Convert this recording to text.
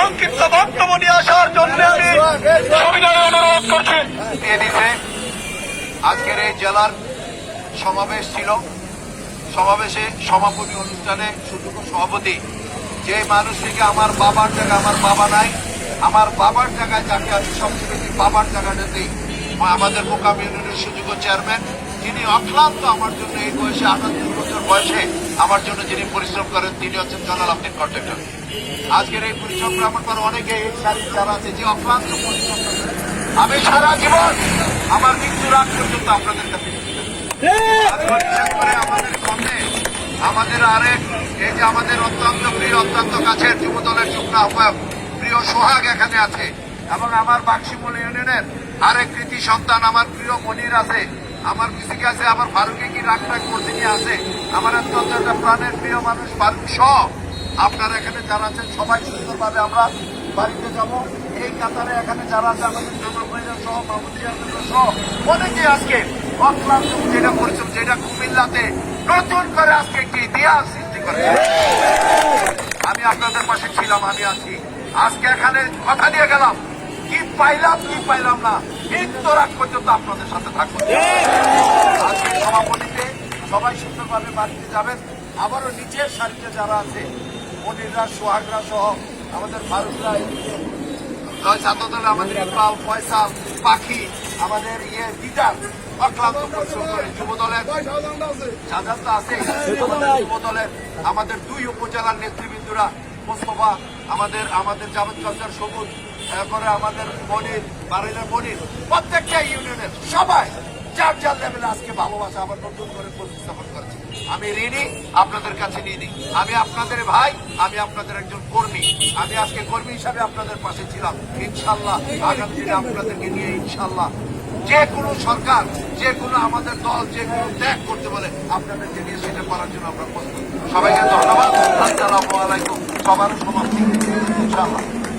সংক্ষিপ্ত বক্তব্য নিয়ে আসার জন্য আমি সবিনয় অনুরোধ করছি। দিতে আজকের এই জেলার সমাবেশ ছিল। সমাবেশে সমাপনী অনুষ্ঠানে সুযোগ্য সভাপতি যে মানুষটিকে আমার বাবার জায়গা আমার বাবা নাই, আমার বাবার জায়গায় যাকে আমি বেশি বাবার জায়গাটাতেই আমাদের মোকাম ইউনিয়নের চেয়ারম্যান যিনি অক্লান্ত আমার জন্য এই বয়সে আটাত্তর বছর বয়সে আমার জন্য যিনি পরিশ্রম করেন, তিনি হচ্ছেন জনাল আব্দিন কন্ট্রাক্টর আজকের এই পরিশ্রম করার পর অনেকে এই শারীর যারা আছে যে অক্লান্ত পরিশ্রম আমি সারা জীবন আমার মৃত্যুর আগ পর্যন্ত আপনাদের কাছে আমাদের সামনে আমাদের আরেক, এই যে আমাদের অত্যন্ত প্রিয়, অত্যন্ত কাছের যুব দলের যুগ্ম আহ্বায়ক, প্রিয় সোহাগ এখানে আছে। এবং আমার বাক্সিমূল ইউনিয়নের আরেক কৃতি সন্তান, আমার প্রিয় মনির আছে। আমার পিসিকে আছে, আমার ফারুকে কি রাগ রাগ করতে নিয়ে আছে? আমার অত্যন্ত একটা প্রাণের প্রিয় মানুষ ফারুক সব আপনারা এখানে যারা আছেন, সবাই সুন্দরভাবে আমরা বাড়িতে যাব। এই কাতারে এখানে যারা আছে, আমাদের ভাইরা সহ মাহমুদিয়া সহ অনেকে আজকে অক্লান্ত যেটা করেছেন, যেটা কুমিল্লাতে নতুন করে আজকে একটি ইতিহাস সৃষ্টি করে আমি আপনাদের পাশে ছিলাম, আমি আছি। আজকে এখানে কথা দিয়ে গেলাম। কি পাইলাম কি পাইলাম না মৃত্যুর আগ পর্যন্ত আপনাদের সাথে থাকব। আজকে সভাপতিতে সবাই সুন্দরভাবে বাড়িতে যাবেন। আবারও নিচের সারিতে যারা আছে মনিররা সোহাগরা সহ আমাদের ফারুকরা এদিকে আমাদের ইকবাল ফয়সাল পাখি আমাদের ইয়ে দিদার অক্লান্ত পরিশ্রম করে যুব দলের আছে। আমাদের যুব দলের আমাদের দুই উপজেলার নেতৃবৃন্দরা মোস্তফা, আমাদের আমাদের জাভেদ কালচার সবুজ এরপরে আমাদের মনির, বারেলের মনির, প্রত্যেকটা ইউনিয়নের সবাই যার যার লেভেলে আজকে ভালোবাসা আবার নতুন করে প্রতিস্থাপন করেছে। আমি ঋণী, আপনাদের কাছে ঋণী আমি আপনাদের ভাই, আমি আপনাদের একজন কর্মী। আমি আজকে কর্মী হিসাবে আপনাদের পাশে ছিলাম। ইনশাল্লাহ আগামী দিনে আপনাদেরকে নিয়ে ইনশাল্লাহ যে কোনো সরকার, যে কোনো আমাদের দল, যে কোনো ত্যাগ করতে বলে আপনাদেরকে নিয়ে সেটা করার জন্য আমরা প্রস্তুত। সবাইকে ধন্যবাদ। আসসালামু আলাইকুম। সবার সমাপ্তি ইনশাল্লাহ